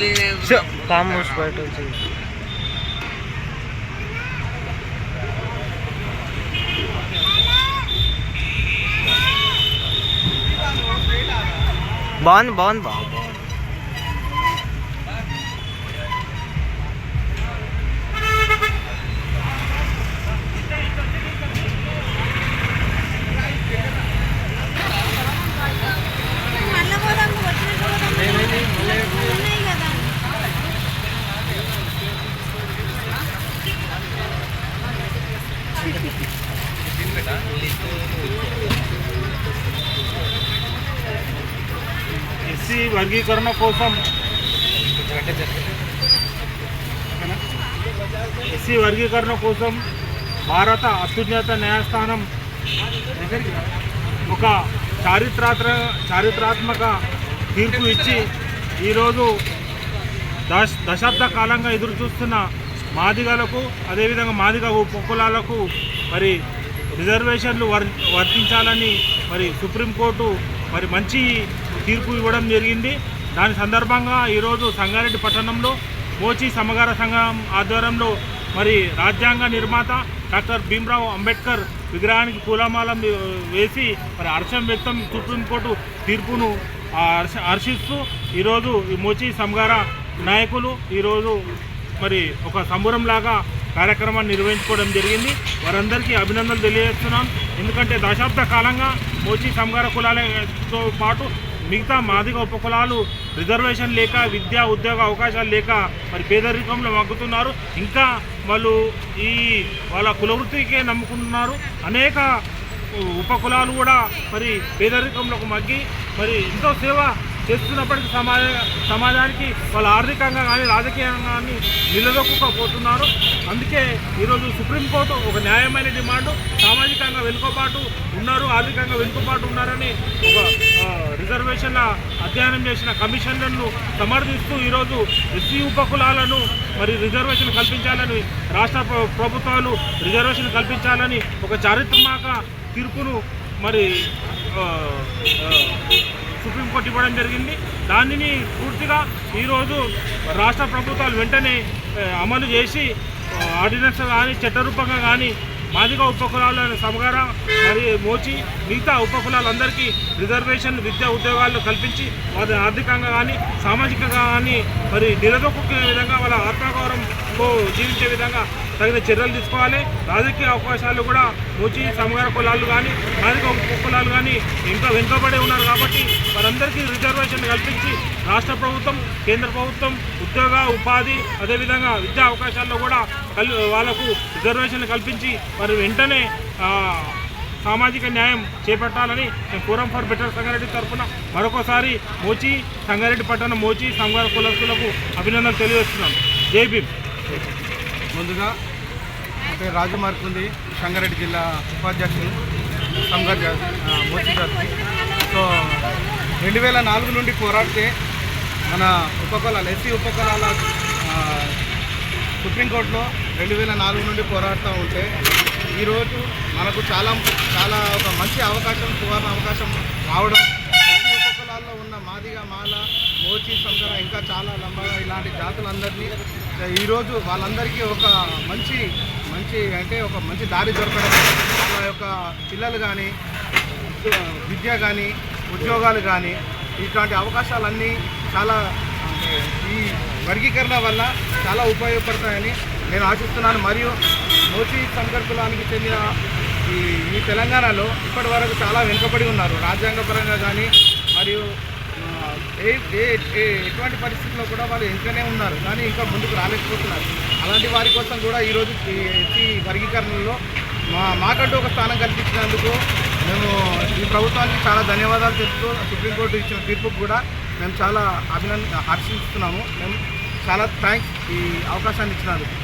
పులినే Camus బయట వచ్చి బాగుంది బాగుంది బాగా ఎస్సీ వర్గీకరణ కోసం. ఎస్సీ వర్గీకరణ కోసం భారత అత్యున్నత న్యాయస్థానం ఒక చారిత్రాత్ర చారిత్రాత్మక తీర్పు ఇచ్చి ఈరోజు దశ దశాబ్ద కాలంగా ఎదురు చూస్తున్న మాదిగలకు అదేవిధంగా మాదిగ ఉపకులాలకు మరి రిజర్వేషన్లు వర్ వర్తించాలని మరి సుప్రీంకోర్టు మరి మంచి తీర్పు ఇవ్వడం జరిగింది. దాని సందర్భంగా ఈరోజు సంగారెడ్డి పట్టణంలో మోచి సమగార సంఘం ఆధ్వర్యంలో మరి రాజ్యాంగ నిర్మాత డాక్టర్ భీమ్రావ్ అంబేద్కర్ విగ్రహానికి పూలమాలం వేసి మరి హర్షం వ్యక్తం సుప్రీంకోర్టు తీర్పును హర్ష హర్షిస్తూ ఈరోజు ఈ మోచి సమగార నాయకులు ఈరోజు మరి ఒక సంబురంలాగా కార్యక్రమాన్ని నిర్వహించుకోవడం జరిగింది. వారందరికీ అభినందనలు తెలియజేస్తున్నాం. ఎందుకంటే దశాబ్ద కాలంగా మోచి సంగార కులాలతో పాటు మిగతా మాదిగ ఉపకులాలు రిజర్వేషన్ లేక విద్యా ఉద్యోగ అవకాశాలు లేక మరి పేదరికంలో మగ్గుతున్నారు. ఇంకా వాళ్ళు ఈ వాళ్ళ కులవృత్తికే నమ్ముకుంటున్నారు. అనేక ఉపకులాలు కూడా మరి పేదరికంలోకి మగ్గి మరి ఎంతో సేవ చేస్తున్నప్పటికీ సమాజ సమాజానికి వాళ్ళు ఆర్థికంగా కానీ రాజకీయంగా కానీ నిలదొక్కుపోతున్నారు అందుకే ఈరోజు సుప్రీంకోర్టు ఒక న్యాయమైన డిమాండ్ సామాజికంగా వెనుకబాటు ఉన్నారు ఆర్థికంగా వెనుకబాటు ఉన్నారని ఒక రిజర్వేషన్ల అధ్యయనం చేసిన కమిషన్లను సమర్థిస్తూ ఈరోజు ఎస్సీ ఉపకులాలను మరి రిజర్వేషన్ కల్పించాలని రాష్ట్ర ప్ర- ప్రభుత్వాలు రిజర్వేషన్ కల్పించాలని ఒక చారిత్రాత్మక తీర్పును మరి పట్టివ్వడం జరిగింది. దానిని పూర్తిగా ఈరోజు రాష్ట్ర ప్రభుత్వాలు వెంటనే అమలు చేసి ఆర్డినెన్స్ కానీ చట్టరూపంగా కానీ మాదిగ ఉపకులాలను సమగార మరి మోచి మిగతా ఉపకులాలందరికీ రిజర్వేషన్ విద్యా ఉద్యోగాలు కల్పించి వారి ఆర్థికంగా కానీ సామాజికంగా కానీ మరి నిలదొక్కునే విధంగా వాళ్ళ జీవించే విధంగా తగిన చర్యలు తీసుకోవాలి. రాజకీయ అవకాశాలు కూడా మోచి సమగార కులాలు కానీ మాదిగ కులాలు కానీ ఇంకా వెనుకబడి ఉన్నారు కాబట్టి వారందరికీ రిజర్వేషన్ కల్పించి రాష్ట్ర ప్రభుత్వం కేంద్ర ప్రభుత్వం ఉద్యోగ ఉపాధి అదేవిధంగా విద్యా అవకాశాల్లో కూడా కల్ వాళ్ళకు రిజర్వేషన్ కల్పించి మరి వెంటనే సామాజిక న్యాయం చేపట్టాలని మేము ఫోరం ఫర్ బెటర్ సంగారెడ్డి తరఫున మరొకసారి మోచి సంగారెడ్డి పట్టణం మోచి సంగార కులస్తులకు అభినందనలు తెలియజేస్తున్నాను. జై భీమ్. ముందుగా నా పేరు రాజు మార్కుంది సంగారెడ్డి జిల్లా ఉపాధ్యక్షులు సంగార్ జాతి ఆ, సో రెండు వేల నాలుగు నుండి పోరాడితే మన ఉపకులాలు ఎస్సీ ఉపకులాల సుప్రీంకోర్టులో రెండు వేల నాలుగు నుండి పోరాడుతూ ఉంటే ఈరోజు మనకు చాలా చాలా ఒక మంచి అవకాశం సువర్ణ అవకాశం రావడం ఎస్సీ ఉపకులాల్లో ఉన్న మాదిగా మాల మోచి సంకర ఇంకా చాలా లంబ ఇలాంటి జాతులందరినీ ఈరోజు వాళ్ళందరికీ ఒక మంచి మంచి అంటే ఒక మంచి దారి దొరకడం వాళ్ళ యొక్క పిల్లలు కానీ విద్య కానీ ఉద్యోగాలు కానీ ఇట్లాంటి అవకాశాలన్నీ చాలా ఈ వర్గీకరణ వల్ల చాలా ఉపయోగపడతాయని నేను ఆశిస్తున్నాను. మరియు మోచి సంకర్ కులానికి చెందిన ఈ ఈ తెలంగాణలో ఇప్పటి వరకు చాలా వెనుకబడి ఉన్నారు. రాజ్యాంగపరంగా కానీ మరియు ఎటువంటి పరిస్థితుల్లో కూడా వాళ్ళు వెనుకనే ఉన్నారు కానీ ఇంకా ముందుకు రాలేకపోతున్నారు. అలాంటి వారి కోసం కూడా ఈరోజు ఈ ఈ వర్గీకరణలో మా మాకంటూ ఒక స్థానం కల్పించినందుకు మేము ఈ ప్రభుత్వానికి చాలా ధన్యవాదాలు చెప్తూ సుప్రీంకోర్టు ఇచ్చిన తీర్పుకు కూడా మేము చాలా అభినంద హర్షిస్తున్నాము మేము చాలా థ్యాంక్స్ ఈ అవకాశాన్ని ఇచ్చినందుకు.